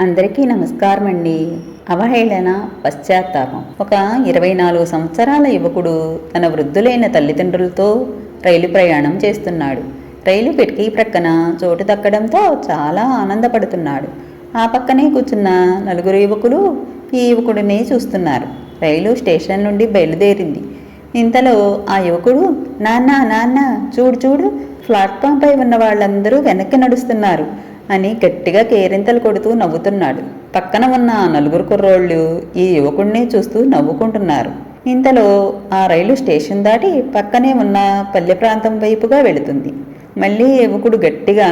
అందరికీ నమస్కారం అండి. అవహేళన పశ్చాత్తాపం. ఒక ఇరవై నాలుగు సంవత్సరాల యువకుడు తన వృద్ధులైన తల్లిదండ్రులతో రైలు ప్రయాణం చేస్తున్నాడు. రైలు కిటికీ ప్రక్కన చోటు దక్కడంతో చాలా ఆనందపడుతున్నాడు. ఆ పక్కనే కూర్చున్న నలుగురు యువకులు ఈ యువకుడిని చూస్తున్నారు. రైలు స్టేషన్ నుండి బయలుదేరింది. ఇంతలో ఆ యువకుడు నాన్న నాన్న చూడు చూడు ప్లాట్ఫామ్పై ఉన్న వాళ్ళందరూ వెనక్కి నడుస్తున్నారు. అని గట్టిగా కేరింతలు కొడుతూ నవ్వుతున్నాడు. పక్కన ఉన్న నలుగురు కుర్రోళ్ళు ఈ యువకుడిని చూస్తూ నవ్వుకుంటున్నారు. ఇంతలో ఆ రైలు స్టేషన్ దాటి పక్కనే ఉన్న పల్లె ప్రాంతం వైపుగా వెళుతుంది. మళ్ళీ యువకుడు గట్టిగా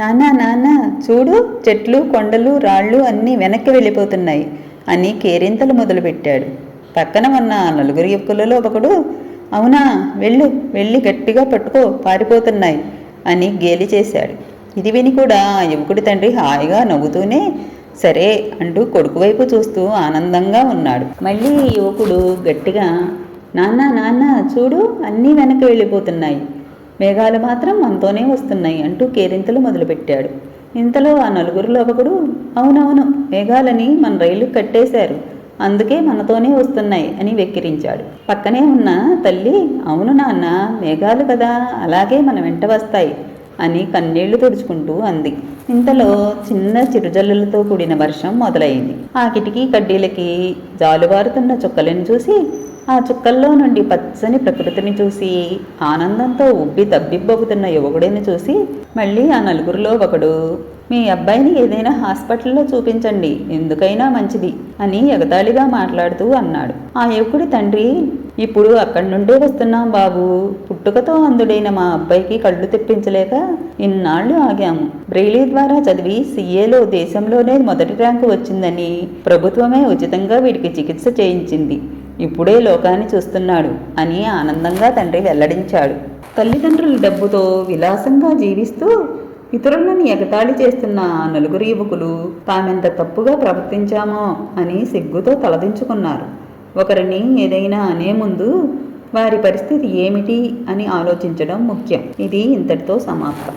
నాన్న నాన్న చూడు చెట్లు కొండలు రాళ్ళు అన్నీ వెనక్కి వెళ్ళిపోతున్నాయి అని కేరింతలు మొదలుపెట్టాడు. పక్కన ఉన్న నలుగురు యువకులలో ఒకడు అవునా వెళ్ళు వెళ్ళి గట్టిగా పట్టుకో పారిపోతున్నాయి అని గేలి చేశాడు. ఇది విని కూడా యువకుడి తండ్రి హాయిగా నవ్వుతూనే సరే అంటూ కొడుకు వైపు చూస్తూ ఆనందంగా ఉన్నాడు. మళ్ళీ యువకుడు గట్టిగా నాన్న నాన్న చూడు అన్నీ వెనక్కి వెళ్ళిపోతున్నాయి. మేఘాలు మాత్రం మనతోనే వస్తున్నాయి అంటూ కేరింతలు మొదలుపెట్టాడు. ఇంతలో ఆ నలుగురిలో ఒకడు అవునవును మేఘాలని మన రైలు కట్టేశారు. అందుకే మనతోనే వస్తున్నాయి అని వెక్కిరించాడు. పక్కనే ఉన్న తల్లి అవును నాన్న మేఘాలు కదా అలాగే మన వెంట వస్తాయి. అని కన్నీళ్ళు తుడుచుకుంటూ అంది. ఇంతలో చిన్న చిరుజల్లులతో కూడిన వర్షం మొదలైంది. ఆ కిటికీ కడ్డీలకి జాలువారుతున్న చుక్కలను చూసి ఆ చుక్కల్లో నుండి పచ్చని ప్రకృతిని చూసి ఆనందంతో ఉబ్బి తబ్బిబ్బొగుతున్న యువకుడిని చూసి మళ్ళీ ఆ నలుగురిలో ఒకడు మీ అబ్బాయిని ఏదైనా హాస్పిటల్లో చూపించండి ఎందుకైనా మంచిది అని ఎగతాళిగా మాట్లాడుతూ అన్నాడు. ఆ యువకుడి తండ్రి ఇప్పుడు అక్కడి నుండే వస్తున్నాం బాబు. పుట్టుకతో అందుడైన మా అబ్బాయికి కళ్ళు తెప్పించలేక ఇన్నాళ్ళు ఆగాము. బ్రెయిలీ ద్వారా చదివి సీఏలో దేశంలోనే మొదటి ర్యాంకు వచ్చిందని ప్రభుత్వమే ఉచితంగా వీడికి చికిత్స చేయించింది. ఇప్పుడే లోకాన్ని చూస్తున్నాడు అని ఆనందంగా తండ్రి వెల్లడించాడు. తల్లిదండ్రుల డబ్బుతో విలాసంగా జీవిస్తూ ఇతరులను ఎగతాళి చేస్తున్న నలుగురు యువకులు తామెంత తప్పుగా ప్రవర్తించామో అని సిగ్గుతో తలదించుకున్నారు. ఒకరిని ఏదైనా అనే ముందు వారి పరిస్థితి ఏమిటి అని ఆలోచించడం ముఖ్యం. ఇది ఇంతటితో సమాప్తం.